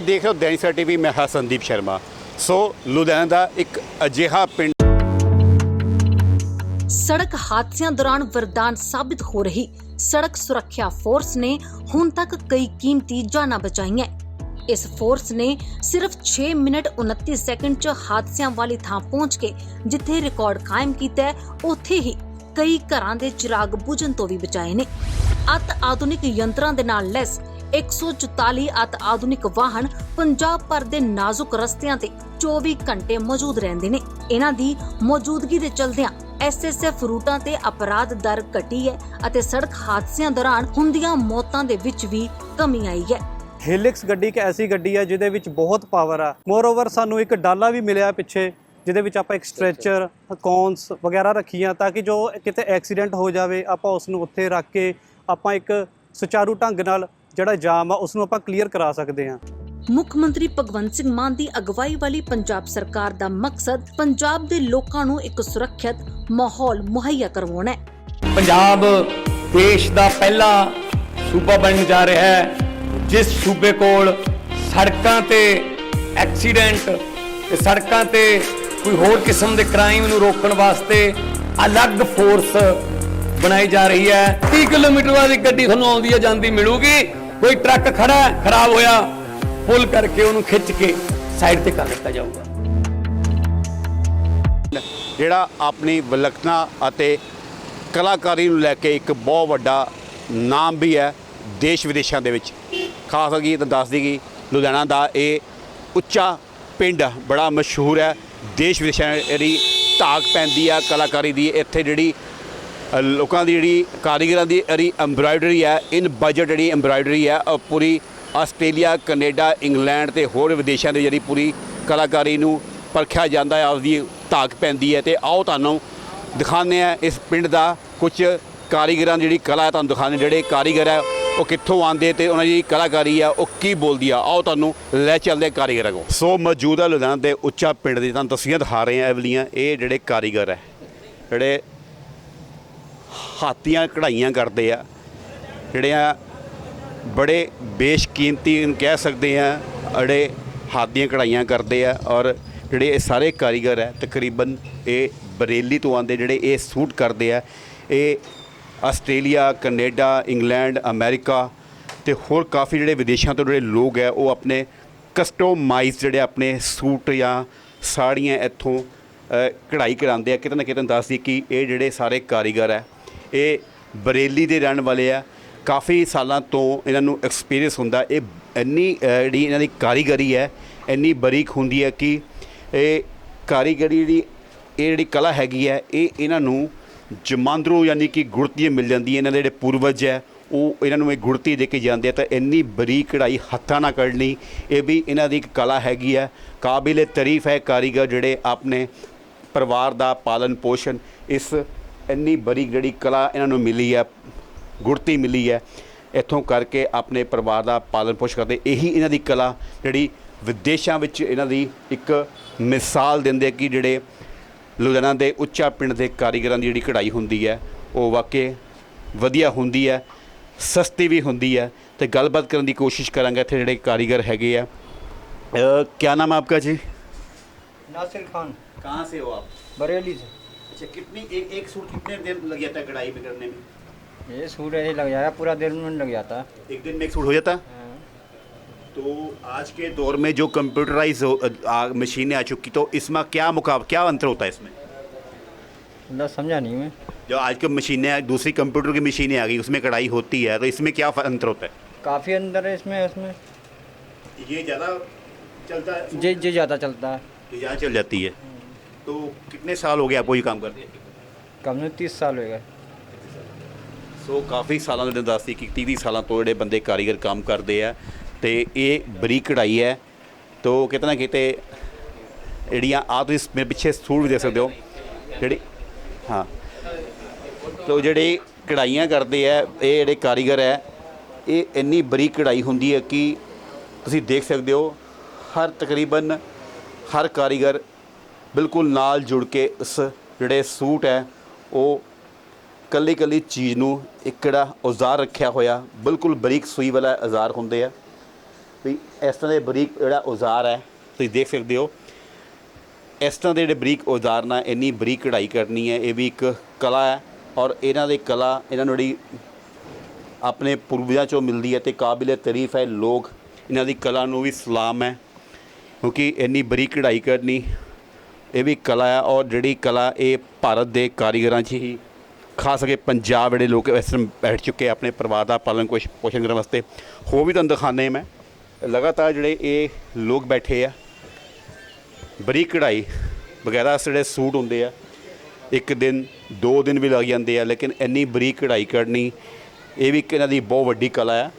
ਤੁਸੀਂ ਦੇਖ ਰਹੇ ਹੋ ਦੈਨਿਕ ਟੀਵੀ, ਮੈਂ ਹਾਂ ਸੰਦੀਪ ਸ਼ਰਮਾ। ਸੋ ਲੁਧਿਆਣਾ ਦਾ ਇੱਕ ਅਜਿਹਾ ਪਿੰਡ ਸੜਕ ਹਾਦਸਿਆਂ ਦੌਰਾਨ ਵਰਦਾਨ ਸਾਬਿਤ ਹੋ ਰਹੀ। ਸੜਕ ਸੁਰੱਖਿਆ ਫੋਰਸ ਨੇ ਹੁਣ ਤੱਕ ਕਈ ਕੀਮਤੀ ਜਾਨਾਂ ਬਚਾਈਆਂ। ਇਸ ਫੋਰਸ ਨੇ ਸਿਰਫ 6 ਮਿੰਟ 29 ਸੈਕਿੰਡ 'ਚ ਹਾਦਸਿਆਂ ਵਾਲੀ ਥਾਂ ਪਹੁੰਚ ਕੇ ਜਿੱਥੇ ਰਿਕਾਰਡ ਕਾਇਮ ਕੀਤਾ ਉੱਥੇ ਹੀ ਕਈ ਘਰਾਂ ਦੇ ਚਿਰਾਗ ਬੁਝਣ ਤੋਂ ਵੀ ਬਚਾਏ ਨੇ। ਅਤ ਆਧੁਨਿਕ ਯੰਤਰਾਂ ਦੇ ਨਾਲ ਲੈਸ 144 ਅਤ ਆਧੁਨਿਕ ਵਾਹਨ ਪੰਜਾਬ ਭਰ ਦੇ ਨਾਜ਼ੁਕ ਰਸਤਿਆਂ ਤੇ 24 ਘੰਟੇ ਮੌਜੂਦ ਰਹਿੰਦੇ ਨੇ। ਇਹਨਾਂ ਦੀ ਮੌਜੂਦਗੀ ਦੇ ਚਲਦਿਆਂ ਐਸਐਸਐਫ ਰੂਟਾਂ ਤੇ ਅਪਰਾਧ ਦਰ ਘਟੀ ਹੈ ਅਤੇ ਸੜਕ ਹਾਦਸਿਆਂ ਦੌਰਾਨ ਹੁੰਦੀਆਂ ਮੌਤਾਂ ਦੇ ਵਿੱਚ ਵੀ ਕਮੀ ਆਈ ਹੈ। ਹਿਲਿਕਸ ਗੱਡੀ ਇੱਕ ਐਸੀ ਗੱਡੀ ਹੈ ਜਿਹਦੇ ਵਿੱਚ ਬਹੁਤ ਪਾਵਰ ਆ। ਮੋਰਓਵਰ ਸਾਨੂੰ ਇੱਕ ਡਾਲਾ ਵੀ ਮਿਲਿਆ ਪਿੱਛੇ, ਜਿਹਦੇ ਵਿੱਚ ਆਪਾਂ ਇੱਕ ਸਟ੍ਰੈਚਰ, ਕੌਨਸ ਵਗੈਰਾ ਰੱਖੀਆਂ ਤਾਂ ਕਿ ਜੋ ਕਿਤੇ ਐਕਸੀਡੈਂਟ ਹੋ ਜਾਵੇ, ਆਪਾਂ ਉਸ ਨੂੰ ਉੱਥੇ ਰੱਖ ਕੇ ਆਪਾਂ ਇੱਕ ਸੁਚਾਰੂ ਢੰਗ ਨਾਲ ਜਿਹੜਾ ਜਾਮ ਆ ਉਸ ਨੂੰ ਆਪਾਂ ਕਲੀਅਰ ਕਰਾ ਸਕਦੇ ਹਾਂ। ਮੁੱਖ ਮੰਤਰੀ ਭਗਵੰਤ ਸਿੰਘ ਮਾਨ ਦੀ ਅਗਵਾਈ ਵਾਲੀ ਪੰਜਾਬ ਸਰਕਾਰ ਦਾ ਮਕਸਦ ਪੰਜਾਬ ਦੇ ਲੋਕਾਂ ਨੂੰ ਇੱਕ ਸੁਰੱਖਿਅਤ ਮਾਹੌਲ ਮੁਹੱਈਆ ਕਰਵਾਉਣਾ ਹੈ। ਪੰਜਾਬ ਦੇਸ਼ ਦਾ ਪਹਿਲਾ ਸੂਬਾ ਬਣਨ ਜਾ ਰਿਹਾ ਹੈ ਜਿਸ ਸੂਬੇ ਕੋਲ ਸੜਕਾਂ ਤੇ ਐਕਸੀਡੈਂਟ ਤੇ ਸੜਕਾਂ ਤੇ ਕੋਈ ਹੋਰ ਕਿਸਮ ਦੇ ਕ੍ਰਾਈਮ ਨੂੰ ਰੋਕਣ ਵਾਸਤੇ ਅਲੱਗ ਫੋਰਸ ਬਣਾਈ ਜਾ ਰਹੀ ਹੈ। 30 ਕਿਲੋਮੀਟਰ ਬਾਅਦ ਗੱਡੀ ਤੁਹਾਨੂੰ ਆਉਂਦੀ ਹੈ, ਜਾਂਦੀ ਮਿਲੂਗੀ। ਕੋਈ ਟਰੱਕ ਖੜਾ ਖਰਾਬ ਹੋਇਆ, ਪੁੱਲ ਕਰਕੇ ਉਹਨੂੰ ਖਿੱਚ ਕੇ ਸਾਈਡ ਤੇ ਕਰ ਦਿੱਤਾ ਜਾਊਗਾ। ਜਿਹੜਾ ਆਪਣੀ ਵਿਲੱਖਣਾ ਅਤੇ ਕਲਾਕਾਰੀ ਨੂੰ ਲੈ ਕੇ ਇੱਕ ਬਹੁਤ ਵੱਡਾ ਨਾਮ ਵੀ ਹੈ ਦੇਸ਼ ਵਿਦੇਸ਼ਾਂ ਦੇ ਵਿੱਚ। ਖਾਸ ਕਰਕੇ ਤਾਂ ਦੱਸ ਦਈਏ ਕਿ ਲੁਧਿਆਣਾ ਦਾ ਇਹ ਉੱਚਾ ਪਿੰਡ ਬੜਾ ਮਸ਼ਹੂਰ ਹੈ। ਦੇਸ਼ ਵਿਦੇਸ਼ਾਂ ਦੀ ਧਾਕ ਪੈਂਦੀ ਆ, ਕਲਾਕਾਰੀ ਦੀ। ਇੱਥੇ ਜਿਹੜੀ ਲੋਕਾਂ ਦੀ ਜਿਹੜੀ ਕਾਰੀਗਰਾਂ ਦੀ ਜਿਹੜੀ ਐਮਬਰਾਇਡਰੀ ਹੈ ਇਨ ਬਜਟ ਜਿਹੜੀ ਐਮਬਰਾਇਡਰੀ ਹੈ, ਉਹ ਪੂਰੀ ਆਸਟ੍ਰੇਲੀਆ, ਕੈਨੇਡਾ, ਇੰਗਲੈਂਡ ਤੇ ਹੋਰ ਵਿਦੇਸ਼ਾਂ ਦੀ ਜਿਹੜੀ ਪੂਰੀ ਕਲਾਕਾਰੀ ਨੂੰ ਪਰਖਿਆ ਜਾਂਦਾ ਹੈ, ਆਪਦੀ ਧਾਕ ਪੈਂਦੀ ਹੈ ਤੇ ਆਓ ਤੁਹਾਨੂੰ ਦਿਖਾਉਂਦੇ ਆ ਇਸ ਪਿੰਡ ਦਾ ਕੁਝ ਕਾਰੀਗਰਾਂ ਦੀ ਜਿਹੜੀ ਕਲਾ ਹੈ, ਤੁਹਾਨੂੰ ਦਿਖਾਉਂਦੇ ਜਿਹੜੇ ਕਾਰੀਗਰ ਹੈ, ਉਹ ਕਿੱਥੋਂ ਆਉਂਦੇ ਤੇ ਉਹਨਾਂ ਦੀ ਜਿਹੜੀ ਕਲਾਕਾਰੀ ਆ ਉਹ ਕੀ ਬੋਲਦੀ ਆ। ਆਓ ਤੁਹਾਨੂੰ ਲੈ ਚੱਲਦੇ ਹਾਂ ਕਾਰੀਗਰਾਂ ਕੋਲ। ਸੋ ਮੌਜੂਦਾ ਲੁਧਿਆਣਾ ਦੇ ਉੱਚਾ ਪਿੰਡ ਦੀ ਤੁਹਾਨੂੰ ਤਸਵੀਰਾਂ ਦਿਖਾ ਰਹੇ ਆ ਇਹ ਵਾਲੀਆਂ ਇਹ ਜਿਹੜੇ ਕਾਰੀਗਰ ਹੈ, ਜਿਹੜੇ ਹਾਥੀਆਂ ਕਢਾਈਆਂ ਕਰਦੇ ਆ, ਜਿਹੜੇ ਆ ਬੜੇ ਬੇਸ਼ਕੀਮਤੀ ਕਹਿ ਸਕਦੇ ਆ, ਅੜੇ ਹੱਥ ਦੀਆਂ ਕਢਾਈਆਂ ਕਰਦੇ ਆ ਔਰ ਜਿਹੜੇ ਇਹ ਸਾਰੇ ਕਾਰੀਗਰ ਹੈ ਤਕਰੀਬਨ ਇਹ ਬਰੇਲੀ ਤੋਂ ਆਉਂਦੇ ਜਿਹੜੇ ਇਹ ਸੂਟ ਕਰਦੇ ਆ, ਇਹ ਆਸਟ੍ਰੇਲੀਆ, ਕੈਨੇਡਾ, ਇੰਗਲੈਂਡ, ਅਮਰੀਕਾ ਤੇ ਹੋਰ ਕਾਫੀ ਜਿਹੜੇ ਵਿਦੇਸ਼ਾਂ ਤੋਂ ਜਿਹੜੇ ਲੋਕ ਹੈ ਉਹ ਆਪਣੇ ਕਸਟਮਾਈਜ਼ ਜਿਹੜੇ ਆਪਣੇ ਸੂਟ ਜਾਂ ਸਾੜੀਆਂ ਇੱਥੋਂ ਕਢਾਈ ਕਰਾਉਂਦੇ ਆ। ਕਿਤੇ ਨਾ ਕਿਤੇ ਦੱਸਦੀ ਕਿ ਇਹ ਜਿਹੜੇ ਸਾਰੇ ਕਾਰੀਗਰ ਹੈ ਇਹ ਬਰੇਲੀ ਦੇ ਰਹਿਣ ਵਾਲੇ ਆ। ਕਾਫੀ ਸਾਲਾਂ ਤੋਂ ਇਹਨਾਂ ਨੂੰ ਐਕਸਪੀਰੀਅੰਸ ਹੁੰਦਾ। ਇਹ ਇੰਨੀ ਜਿਹੜੀ ਇਹਨਾਂ ਦੀ ਕਾਰੀਗਰੀ ਹੈ, ਇੰਨੀ ਬਰੀਕ ਹੁੰਦੀ ਹੈ ਕਿ ਇਹ ਕਾਰੀਗਰੀ ਜਿਹੜੀ, ਇਹ ਜਿਹੜੀ ਕਲਾ ਹੈਗੀ ਹੈ, ਇਹ ਇਹਨਾਂ ਨੂੰ ਜਮਾਂਦਰੂ ਯਾਨੀ ਕਿ ਗੁੜਤੀ ਮਿਲ ਜਾਂਦੀ ਹੈ। ਇਹਨਾਂ ਦੇ ਜਿਹੜੇ ਪੂਰਵਜ ਹੈ, ਉਹ ਇਹਨਾਂ ਨੂੰ ਇਹ ਗੁੜਤੀ ਦੇ ਕੇ ਜਾਂਦੇ ਆ। ਤਾਂ ਇੰਨੀ ਬਰੀਕ ਕਢਾਈ ਹੱਥਾਂ ਨਾਲ ਕਰਨੀ, ਇਹ ਵੀ ਇਹਨਾਂ ਦੀ ਇੱਕ ਕਲਾ ਹੈਗੀ ਹੈ। ਕਾਬਿਲੇ ਤਾਰੀਫ ਹੈ ਕਾਰੀਗਰ ਜਿਹੜੇ ਆਪਣੇ ਪਰਿਵਾਰ ਦਾ ਪਾਲਣ ਪੋਸ਼ਣ, ਇਸ ਇੰਨੀ ਬਰੀਕ ਜਿਹੜੀ ਕਲਾ ਇਹਨਾਂ ਨੂੰ ਮਿਲੀ ਹੈ ਗੁੜਤੀ ਮਿਲੀ ਹੈ ਇੱਥੋਂ ਕਰਕੇ ਆਪਣੇ ਪਰਿਵਾਰ ਦਾ ਪਾਲਣ ਪੋਸ਼ਣ ਕਰਦੇ ਇਹੀ ਇਹਨਾਂ ਦੀ ਕਲਾ ਜਿਹੜੀ ਵਿਦੇਸ਼ਾਂ ਵਿੱਚ ਇਹਨਾਂ ਦੀ ਇੱਕ ਮਿਸਾਲ ਦਿੰਦੇ ਕਿ ਜਿਹੜੇ ਲੁਧਿਆਣਾ ਦੇ ਉੱਚਾ ਪਿੰਡ ਦੇ ਕਾਰੀਗਰਾਂ ਦੀ ਜਿਹੜੀ ਕਢਾਈ ਹੁੰਦੀ ਹੈ ਉਹ ਵਾਕਈ ਵਧੀਆ ਹੁੰਦੀ ਹੈ ਸਸਤੀ ਵੀ ਹੁੰਦੀ ਹੈ ਤੇ ਗੱਲਬਾਤ ਕਰਨ ਦੀ ਕੋਸ਼ਿਸ਼ ਕਰਾਂਗੇ ਇੱਥੇ ਜਿਹੜੇ ਕਾਰੀਗਰ ਹੈਗੇ ਆ ਕੀ ਨਾਮ ਹੈ ਆਪਕਾ ਜੀ नासिर खान कहाँ से हो आप बरेली से अच्छा कितनी एक एक सूट कितने देर लग जाता है कढ़ाई में करने में? ये सूट ऐसे लग जाएगा पूरा में लग जाता एक दिन में एक सूट हो जाता? हाँ। तो आज के दौर में जो कंप्यूटराइज मशीनें आ चुकी तो इसमें क्या मुकाब क्या अंतर होता है इसमें? मतलब समझा नहीं मैं। जो आज की मशीनें दूसरी कंप्यूटर की मशीनें आ गई उसमें कढ़ाई होती है तो इसमें क्या अंतर होता है? काफ़ी अंतर है इसमें उसमें ये ज़्यादा चलता है? जे जे ज़्यादा चलता है। ये ज़्यादा चल जाती है। तो कितने साल हो गए आपको ये काम करते हैं कम से तीस साल हो गए ਸੋ ਕਾਫੀ ਸਾਲਾਂ ਦੇ ਦੱਸਦੀ ਕਿ 30 ਸਾਲਾਂ ਤੋਂ ਜਿਹੜੇ ਬੰਦੇ ਕਾਰੀਗਰ ਕੰਮ ਕਰਦੇ ਆ ਤੇ ਇਹ ਬਰੀਕ ਕਢਾਈ ਹੈ ਤੋ ਕਿਤੇ ਨਾ ਕਿਤੇ ਜਿਹੜੀਆਂ ਆ ਤੁਸੀਂ ਮੇਰੇ ਪਿੱਛੇ ਸੂਟ ਵੀ ਦੇਖ ਸਕਦੇ ਹੋ ਜਿਹੜੀ ਹਾਂ ਤੋ ਜਿਹੜੇ ਕਢਾਈਆਂ ਕਰਦੇ ਆ ਇਹ ਜਿਹੜੇ ਕਾਰੀਗਰ ਹੈ ਇਹ ਇੰਨੀ ਬਰੀਕ ਕਢਾਈ ਹੁੰਦੀ ਹੈ ਕਿ ਤੁਸੀਂ ਦੇਖ ਸਕਦੇ ਹੋ ਹਰ ਤਕਰੀਬਨ ਹਰ ਕਾਰੀਗਰ ਬਿਲਕੁਲ ਨਾਲ ਜੁੜ ਕੇ ਉਸ ਜਿਹੜੇ ਸੂਟ ਹੈ, ਉਹ ਕੱਲੀ ਕੱਲੀ ਚੀਜ਼ ਨੂੰ ਇੱਕ ਜਿਹੜਾ ਔਜ਼ਾਰ ਰੱਖਿਆ ਹੋਇਆ, ਬਿਲਕੁਲ ਬਰੀਕ ਸੂਈ ਵਾਲਾ ਔਜ਼ਾਰ ਹੁੰਦੇ ਆ। ਵੀ ਇਸ ਤਰ੍ਹਾਂ ਦੇ ਬਰੀਕ ਜਿਹੜਾ ਔਜ਼ਾਰ ਹੈ, ਤੁਸੀਂ ਦੇਖ ਸਕਦੇ ਹੋ। ਇਸ ਤਰ੍ਹਾਂ ਦੇ ਜਿਹੜੇ ਬਰੀਕ ਔਜ਼ਾਰ ਨਾਲ ਇੰਨੀ ਬਰੀਕ ਕਢਾਈ ਕਰਨੀ ਹੈ, ਇਹ ਵੀ ਇੱਕ ਕਲਾ ਹੈ ਔਰ ਇਹਨਾਂ ਦੀ ਕਲਾ, ਇਹਨਾਂ ਨੂੰ ਜਿਹੜੀ ਆਪਣੇ ਪੂਰਵਜਾਂ ਚੋਂ ਮਿਲਦੀ ਹੈ ਤੇ ਕਾਬਿਲ ਤਾਰੀਫ ਹੈ, ਲੋਕ ਇਹਨਾਂ ਦੀ ਕਲਾ ਨੂੰ ਵੀ ਸਲਾਮ ਹੈ, ਕਿਉਂਕਿ ਇੰਨੀ ਬਰੀਕ ਕਢਾਈ ਕਰਨੀ ਇਹ ਵੀ ਕਲਾ ਹੈ ਔਰ ਜਿਹੜੀ ਕਲਾ ਇਹ ਭਾਰਤ ਦੇ ਕਾਰੀਗਰਾਂ 'ਚ ਹੀ ਖਾਸ ਕਰਕੇ ਪੰਜਾਬ ਜਿਹੜੇ ਲੋਕ ਇਸ ਟਾਈਮ ਬੈਠ ਚੁੱਕੇ ਆ, ਆਪਣੇ ਪਰਿਵਾਰ ਦਾ ਪਾਲਣ ਪੋਸ਼- ਪੋਸ਼ਣ ਕਰਨ ਵਾਸਤੇ। ਹੋ ਵੀ ਤੁਹਾਨੂੰ ਦਿਖਾਉਂਦੇ ਮੈਂ। ਲਗਾਤਾਰ ਜਿਹੜੇ ਇਹ ਲੋਕ ਬੈਠੇ ਆ ਬਰੀਕ ਕਢਾਈ ਵਗੈਰਾ ਜਿਹੜੇ ਸੂਟ ਹੁੰਦੇ ਆ, ਇੱਕ ਦਿਨ, ਦੋ ਦਿਨ ਵੀ ਲੱਗ ਜਾਂਦੇ ਆ, ਲੇਕਿਨ ਇੰਨੀ ਬਰੀਕ ਕਢਾਈ ਕਰਨੀ, ਇਹ ਵੀ ਇੱਕ ਇਹਨਾਂ ਦੀ ਬਹੁਤ ਵੱਡੀ ਕਲਾ ਹੈ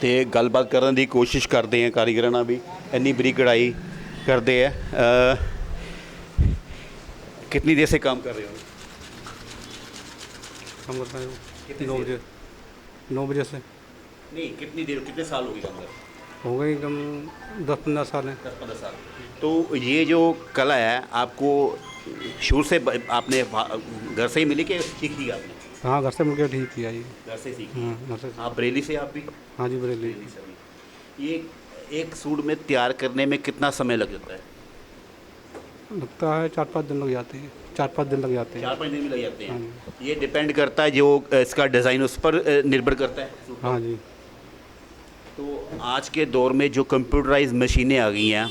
ਤੇ ਗੱਲਬਾਤ ਕਰਨ ਦੀ ਕੋਸ਼ਿਸ਼ ਕਰਦੇ ਆ ਕਾਰੀਗਰਾਂ ਨਾਲ ਵੀ, ਇੰਨੀ ਬਰੀਕ ਕਢਾਈ ਕਰਦੇ ਆ। कितनी देर से काम कर रहे हो? काम करता है। कितनी नौ बजे। नौ बजे से। नहीं कितनी देर कितने साल हो गए काम हो गई कम दस पंद्रह साल है। दस पंद्रह साल। तो ये जो कला है आपको शुरू से आपने घर से ही मिली कि सीख ली आपने? हाँ घर से मिलकर ठीक किया ये। घर से सीखी हाँ घर से। आप बरेली से आप भी? हाँ जी बरेली। बरेली से ये एक सूट में तैयार करने में कितना समय लग जाता है? लगता है चार पाँच दिन लग जाते हैं। चार पाँच दिन लग जाते हैं। चार पाँच दिन भी लग जाते हैं। हाँ। ये डिपेंड करता है जो इसका डिज़ाइन उस पर निर्भर करता है। हाँ जी। तो आज के दौर में जो कंप्यूटराइज मशीनें आ गई हैं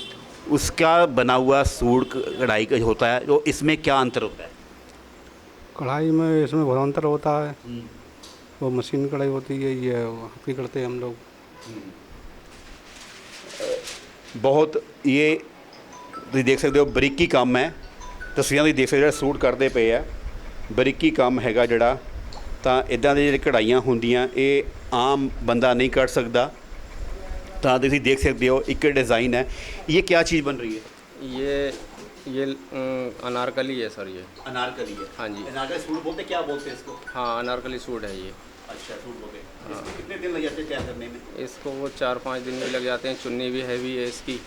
उसका बना हुआ सूट कढ़ाई का होता है तो इसमें क्या अंतर होता है? कढ़ाई में इसमें बहुत अंतर होता है। हम्म। वो मशीन कढ़ाई होती है ये हाथ करते हैं हम लोग। हम्म। बहुत ये ਤੁਸੀਂ ਦੇਖ ਸਕਦੇ ਹੋ ਬਰੀਕੀ ਕੰਮ ਹੈ ਤਸਵੀਰਾਂ ਤੁਸੀਂ ਦੇਖ ਸਕਦੇ ਹੋ ਜਿਹੜਾ ਸੂਟ ਕਰਦੇ ਪਏ ਆ ਬਰੀਕੀ ਕੰਮ ਹੈਗਾ ਜਿਹੜਾ ਤਾਂ ਇਦਾਂ ਦੇ ਜਿਹੜੇ ਕਢਾਈਆਂ ਹੁੰਦੀਆਂ ਇਹ ਆਮ ਬੰਦਾ ਨਹੀਂ ਕਰ ਸਕਦਾ ਤਾਂ ਤੁਸੀਂ ਦੇਖ ਸਕਦੇ ਹੋ ਇੱਕ ਡਿਜ਼ਾਈਨ ਹੈ ਇਹ ਕੀ ਚੀਜ਼ ਬਣ ਰਹੀ ਹੈ ये ये अम, अनारकली है सर ये अनारकली है हाँ जी। अनारकली सूट बोलते क्या बोलते हैं इसको हाँ अनारकली सूट है ये अच्छा सूट बोलते इसमें कितने दिन लग जाते हैं तैयार करने में? इसको वो चार पाँच दिन भी लग जाते हैं। चुन्नी भी हैवी है इसकी।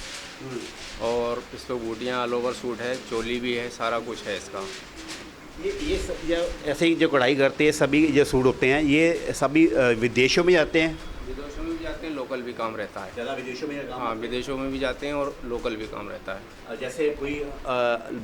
और इस पर बूटियाँ ऑल ओवर सूट है चोली भी है सारा कुछ है इसका। ये ये सब या ऐसे ही जो कढ़ाई करते हैं सभी जो सूट होते हैं। ये सभी विदेशों में जाते हैं? विदेशों हैं लोकल भी काम रहता है। ज़्यादा विदेशों में काम हाँ विदेशों में भी जाते हैं और लोकल भी काम रहता है। जैसे कोई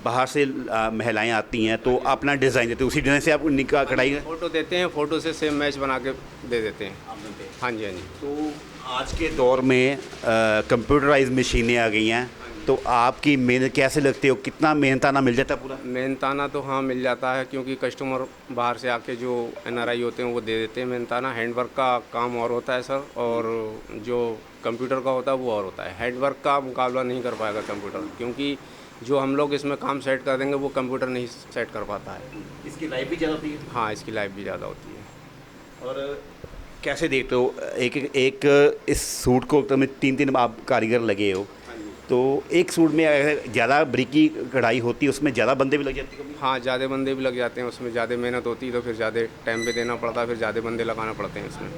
बाहर से महिलाएँ आती हैं तो अपना डिज़ाइन देते हैं। उसी डिज़ाइन से आप निका कढ़ाई फ़ोटो देते हैं फ़ोटो से सेम मैच बना के दे देते हैं। हैं। हाँ जी हाँ जी। तो आज के दौर में कंप्यूटराइज मशीनें आ गई हैं। तो आपकी मेहनत कैसे लगती हो? कितना मेहनताना मिल जाता है पूरा? मेहनताना तो हाँ मिल जाता है क्योंकि कस्टमर बाहर से आके जो एनआरआई होते हैं वो दे देते हैं मेहनताना। हैंडवर्क का काम और होता है सर और जो कंप्यूटर का होता है वो और होता है। हैंडवर्क का मुकाबला नहीं कर पाएगा कंप्यूटर क्योंकि जो हम लोग इसमें काम सेट कर देंगे वो कंप्यूटर नहीं सेट कर पाता है। इसकी लाइफ भी ज़्यादा होती है? हाँ इसकी लाइफ भी ज़्यादा होती है। और कैसे देखते हो? एक एक, एक इस सूट को तो तीन तीन आप कारीगर लगे हो। तो एक सूट में अगर ज़्यादा ब्रिकी कढ़ाई होती है उसमें ज़्यादा बंदे भी लग जाते हैं हाँ ज़्यादा बंदे भी लग जाते हैं उसमें ज़्यादा मेहनत होती है तो फिर ज़्यादा टाइम पे देना पड़ता है फिर ज़्यादा बंदे लगाना पड़ते हैं इसमें।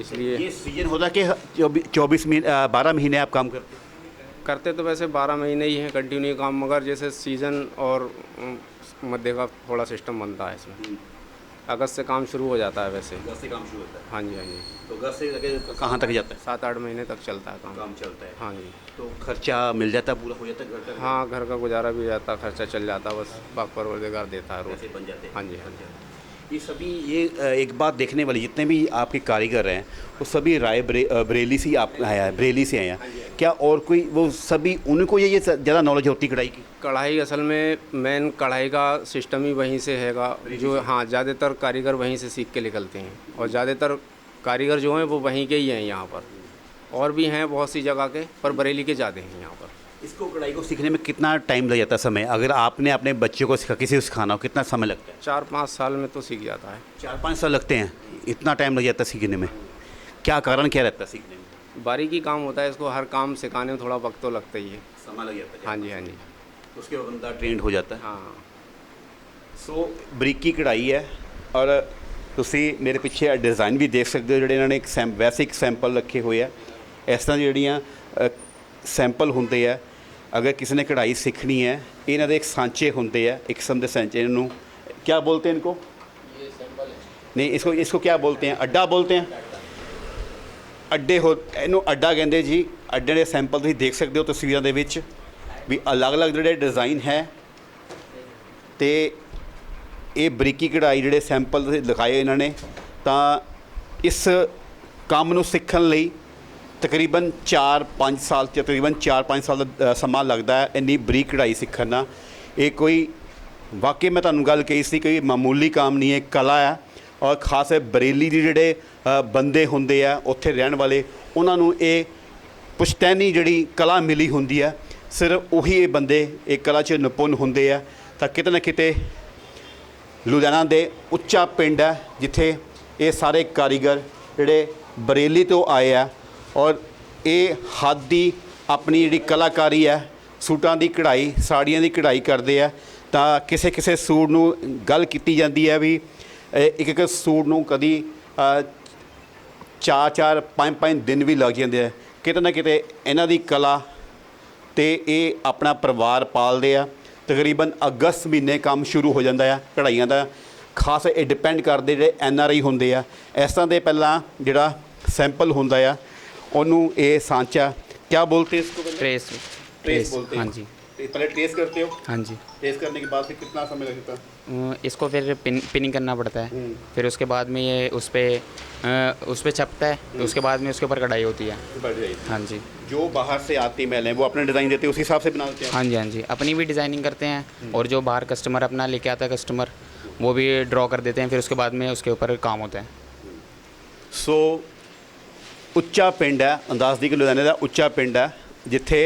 इसलिए ये सीज़न होता है कि चौबीस महीने बारह महीने आप काम करते? करते तो वैसे बारह महीने ही हैं कंटिन्यू काम मगर जैसे सीज़न और मध्य का थोड़ा सिस्टम बनता है इसमें। अगस्त से काम शुरू हो जाता है वैसे। अगस्त से काम शुरू होता है? हाँ जी हाँ जी। तो अगस्त से लगे कहाँ तक जाता है? सात आठ महीने तक चलता है काम। काम चलता है। हाँ जी। तो खर्चा मिल जाता है पूरा हो जाता है घर का? हाँ घर का गुजारा भी हो जाता है खर्चा चल जाता है बस बाग परवरदिगार देता है रोज। बन जाते हैं। हाँ जी हाँ जी। ये सभी ये एक बात देखने वाली जितने भी आपके कारीगर हैं वो सभी राय बरे, बरेली से आप आया है बरेली से आए हैं। क्या और कोई वो सभी उनको ये ये ज़्यादा नॉलेज होती है कढ़ाई की? कढ़ाई असल में मेन कढ़ाई का सिस्टम ही वहीं से हैगा जो हाँ ज़्यादातर कारीगर वहीं से सीख के निकलते हैं। और ज़्यादातर कारीगर जो हैं वो वहीं के ही हैं यहाँ पर। और भी हैं बहुत सी जगह के पर बरेली के ज़्यादा हैं यहाँ पर। इसको कढ़ाई को सीखने में कितना टाइम लग जाता है समय अगर आपने अपने बच्चों को सिखा किसी को सिखाना हो कितना समय लगता है चार पाँच साल में तो सीख जाता है चार पाँच साल लगते हैं इतना टाइम लग जाता है सीखने में क्या कारण क्या रहता है सीखने में बारीकी काम होता है इसको हर काम सिखाने में थोड़ा वक्त तो लगता ही है समय लग जाता है हाँ जी हाँ जी उसके बाद बंदा ट्रेंड हो जाता है हाँ ਸੋ ਬਰੀਕੀ ਕਢਾਈ ਹੈ ਔਰ ਤੁਸੀਂ ਮੇਰੇ ਪਿੱਛੇ ਡਿਜ਼ਾਈਨ ਵੀ ਦੇਖ ਸਕਦੇ ਹੋ ਜਿਹੜੇ ਇਹਨਾਂ ਨੇ ਇੱਕ ਸੈਮ ਵੈਸੇ ਇੱਕ ਸੈਂਪਲ ਰੱਖੇ ਹੋਏ ਆ ਇਸ ਤਰ੍ਹਾਂ ਦੀਆਂ ਜਿਹੜੀਆਂ ਸੈਂਪਲ ਹੁੰਦੇ ਆ ਅਗਰ ਕਿਸੇ ਨੇ ਕਢਾਈ ਸਿੱਖਣੀ ਹੈ ਇਹਨਾਂ ਦੇ ਇੱਕ ਸਾਂਚੇ ਹੁੰਦੇ ਆ ਇੱਕ ਕਿਸਮ ਦੇ ਸਾਂਚੇ ਇਹਨੂੰ क्या बोलते हैं इनको नहीं इसको इसको क्या बोलते हैं अड्डा बोलते हैं ਅੱਡੇ ਹੋ ਇਹਨੂੰ ਅੱਡਾ ਕਹਿੰਦੇ ਜੀ ਅੱਡੇ ਦੇ ਸੈਂਪਲ ਤੁਸੀਂ ਦੇਖ ਸਕਦੇ ਹੋ ਤਸਵੀਰਾਂ ਦੇ ਵਿੱਚ ਵੀ ਅਲੱਗ-ਅਲੱਗ ਜਿਹੜੇ ਡਿਜ਼ਾਈਨ ਹੈ ਤੇ ਇਹ ਬਰੀਕੀ ਕਢਾਈ ਜਿਹੜੇ ਸੈਂਪਲ ਦਿਖਾਏ ਇਹਨਾਂ ਨੇ ਤਾਂ ਇਸ ਕੰਮ ਨੂੰ ਸਿੱਖਣ ਲਈ ਤਕਰੀਬਨ 4-5 ਸਾਲ ਤਕਰੀਬਨ 4-5 ਸਾਲ ਦਾ ਸਮਾਂ ਲੱਗਦਾ ਹੈ ਇੰਨੀ ਬਰੀਕ ਕਢਾਈ ਸਿੱਖਣ ਦਾ ਇਹ ਕੋਈ, ਵਾਕਈ ਮੈਂ ਤੁਹਾਨੂੰ ਗੱਲ ਕਹੀ ਸੀ ਕੋਈ ਮਾਮੂਲੀ ਕੰਮ ਨਹੀਂ ਹੈ ਕਲਾ ਹੈ। ਔਰ ਖਾਸ ਹੈ ਬਰੇਲੀ ਦੇ ਜਿਹੜੇ ਬੰਦੇ ਹੁੰਦੇ ਆ, ਉੱਥੇ ਰਹਿਣ ਵਾਲੇ, ਉਹਨਾਂ ਨੂੰ ਇਹ ਪੁਸ਼ਤੈਨੀ ਜਿਹੜੀ ਕਲਾ ਮਿਲੀ ਹੁੰਦੀ ਹੈ, ਸਿਰਫ ਉਹੀ ਇਹ ਬੰਦੇ, ਇਹ ਕਲਾ 'ਚ ਨਿਪੁੰਨ ਹੁੰਦੇ ਆ। ਤਾਂ ਕਿਤੇ ਨਾ ਕਿਤੇ ਲੁਧਿਆਣਾ ਦੇ ਉੱਚਾ ਪਿੰਡ ਹੈ, ਜਿੱਥੇ ਇਹ ਸਾਰੇ ਕਾਰੀਗਰ ਜਿਹੜੇ ਬਰੇਲੀ ਤੋਂ ਆਏ ਆ ਔਰ ਇਹ ਹੱਥ ਦੀ ਆਪਣੀ ਜਿਹੜੀ ਕਲਾਕਾਰੀ ਹੈ, ਸੂਟਾਂ ਦੀ ਕਢਾਈ, ਸਾੜੀਆਂ ਦੀ ਕਢਾਈ ਕਰਦੇ ਆ, ਤਾਂ ਕਿਸੇ ਕਿਸੇ ਸੂਟ ਨੂੰ ਗੱਲ ਕੀਤੀ ਜਾਂਦੀ ਹੈ ਵੀ ਇੱਕ ਇੱਕ ਸੂਟ ਨੂੰ ਕਦੀ ਚਾਰ ਚਾਰ ਪੰਜ ਪੰਜ ਦਿਨ ਵੀ ਲੱਗ ਜਾਂਦੇ ਆ। ਕਿਤੇ ਨਾ ਕਿਤੇ ਇਹਨਾਂ ਦੀ ਕਲਾ ਤੇ ਇਹ ਆਪਣਾ ਪਰਿਵਾਰ ਪਾਲਦੇ ਆ। ਤਕਰੀਬਨ ਅਗਸਤ ਮਹੀਨੇ ਕੰਮ ਸ਼ੁਰੂ ਹੋ ਜਾਂਦਾ ਆ। ਕਢਾਈਆਂ ਦਾ ਖਾਸ ਇਹ ਡਿਪੈਂਡ ਕਰਦੇ ਜਿਹੜੇ ਐਨ ਆਰ ਆਈ ਹੁੰਦੇ ਆ। ਇਸ ਤਰ੍ਹਾਂ ਦੇ ਪਹਿਲਾਂ ਜਿਹੜਾ ਸੈਂਪਲ ਹੁੰਦਾ ਆ ਉਹਨੂੰ ਇਹ ਸਾਂਚਾ क्या बोलते हैं इसको पहले? ट्रेस ट्रेस बोलते हैं हाँ जी तो पहले ट्रेस करते हो हाँ जी ट्रेस करने के बाद फिर कितना समय लगता है अ, इसको फिर पिन पिनिंग करना पड़ता है फिर उसके बाद में ये उस पर उस पर छपता है तो उसके बाद में उसके ऊपर कढ़ाई होती है फिर बढ़ जाएगी हाँ जी जो बाहर से आती महिलाएं वो अपने डिज़ाइन देते हैं उस हिसाब से बना देते हैं हाँ जी हाँ जी अपनी भी डिज़ाइनिंग करते हैं और जो बाहर कस्टमर अपना लेके आता है कस्टमर वो भी ड्रॉ कर देते हैं फिर उसके बाद में उसके ऊपर काम होता है ਸੋ ਉੱਚਾ ਪਿੰਡ ਹੈ, ਅੰਦਾਜ਼ ਦੀ ਕਿ ਲੁਧਿਆਣੇ ਦਾ ਉੱਚਾ ਪਿੰਡ ਹੈ, ਜਿੱਥੇ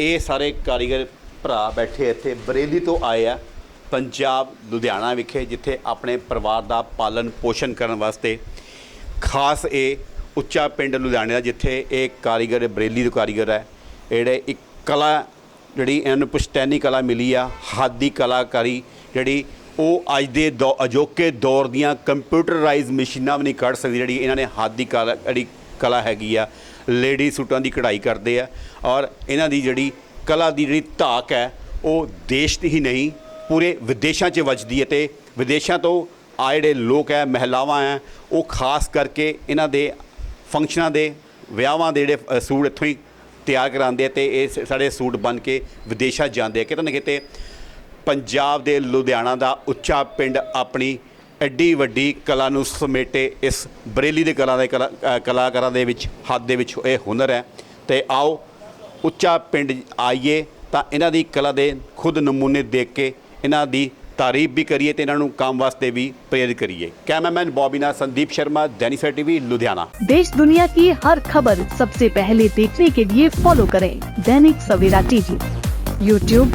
ਇਹ ਸਾਰੇ ਕਾਰੀਗਰ ਭਰਾ ਬੈਠੇ ਇੱਥੇ, ਬਰੇਲੀ ਤੋਂ ਆਏ ਆ ਪੰਜਾਬ ਲੁਧਿਆਣਾ ਵਿਖੇ, ਜਿੱਥੇ ਆਪਣੇ ਪਰਿਵਾਰ ਦਾ ਪਾਲਣ ਪੋਸ਼ਣ ਕਰਨ ਵਾਸਤੇ ਖਾਸ ਇਹ ਉੱਚਾ ਪਿੰਡ ਲੁਧਿਆਣੇ ਦਾ, ਜਿੱਥੇ ਇਹ ਕਾਰੀਗਰ, ਬਰੇਲੀ ਦੇ ਕਾਰੀਗਰ ਹੈ ਜਿਹੜੇ ਇੱਕ ਕਲਾ ਜਿਹੜੀ ਇਹਨਾਂ ਨੂੰ ਪੁਸ਼ਤੈਨੀ ਕਲਾ ਮਿਲੀ ਆ, ਹਾਦੀ ਕਲਾਕਾਰੀ ਜਿਹੜੀ ਉਹ ਅੱਜ ਦੇ ਦੌ- ਅਜੋਕੇ ਦੌਰ ਦੀਆਂ ਕੰਪਿਊਟਰਾਈਜ਼ ਮਸ਼ੀਨਾਂ ਵੀ ਨਹੀਂ ਕੱਢ ਸਕਦੀ ਜਿਹੜੀ ਇਹਨਾਂ ਨੇ ਹੱਥ ਦੀ ਕਲਾ, ਜਿਹੜੀ ਕਲਾ ਹੈਗੀ ਆ, ਲੇਡੀ ਸੂਟਾਂ ਦੀ ਕਢਾਈ ਕਰਦੇ ਆ ਔਰ ਇਹਨਾਂ ਦੀ ਜਿਹੜੀ ਕਲਾ ਦੀ ਜਿਹੜੀ ਧਾਕ ਹੈ, ਉਹ ਦੇਸ਼ ਦੀ ਹੀ ਨਹੀਂ, ਪੂਰੇ ਵਿਦੇਸ਼ਾਂ 'ਚ ਵੱਜਦੀ ਹੈ ਤੇ ਵਿਦੇਸ਼ਾਂ ਤੋਂ ਆ ਜਿਹੜੇ ਲੋਕ ਹੈ, ਮਹਿਲਾਵਾਂ ਹੈ, ਉਹ ਖਾਸ ਕਰਕੇ ਇਹਨਾਂ ਦੇ ਫੰਕਸ਼ਨਾਂ ਦੇ ਵਿਆਹਾਂ ਦੇ ਜਿਹੜੇ ਸੂਟ ਇੱਥੋਂ ਹੀ ਤਿਆਰ ਕਰਾਉਂਦੇ ਆ ਤੇ ਇਹ ਸ- ਸਾਡੇ ਸੂਟ ਬਣ ਕੇ ਵਿਦੇਸ਼ਾਂ ਜਾਂਦੇ ਆ। ਕਿਤੇ ਨਾ ਕਿਤੇ ਪੰਜਾਬ ਦੇ ਲੁਧਿਆਣਾ ਦਾ ਉੱਚਾ ਪਿੰਡ ਆਪਣੀ ਐਡੀ ਵੱਡੀ ਕਲਾ ਨੂੰ ਸਮੇਟੇ ਇਸ ਬਰੇਲੀ ਦੇ ਕਲਾ ਦੇ ਕਲਾਕਾਰਾਂ ਦੇ ਵਿੱਚ ਹੱਥ ਦੇ ਵਿੱਚ ਇਹ ਹੁਨਰ ਹੈ। ਤੇ ਆਓ, ਉੱਚਾ ਪਿੰਡ ਆਈਏ ਤਾਂ ਇਹਨਾਂ ਦੀ ਕਲਾ ਦੇ ਖੁਦ ਨਮੂਨੇ ਦੇਖ ਕੇ ਇਹਨਾਂ ਦੀ ਤਾਰੀਫ ਵੀ ਕਰੀਏ ਤੇ ਇਹਨਾਂ ਨੂੰ ਕੰਮ ਵਾਸਤੇ ਵੀ ਪ੍ਰੇਰਿਤ ਕਰੀਏ। ਕੈਮਰਾਮੈਨ बॉबी ना संदीप शर्मा दैनिक टीवी लुधियाना देश दुनिया ਹਰ ਖ਼ਬਰ खबर सबसे पहले देखने के लिए फॉलो करें Dainik Savera TV YouTube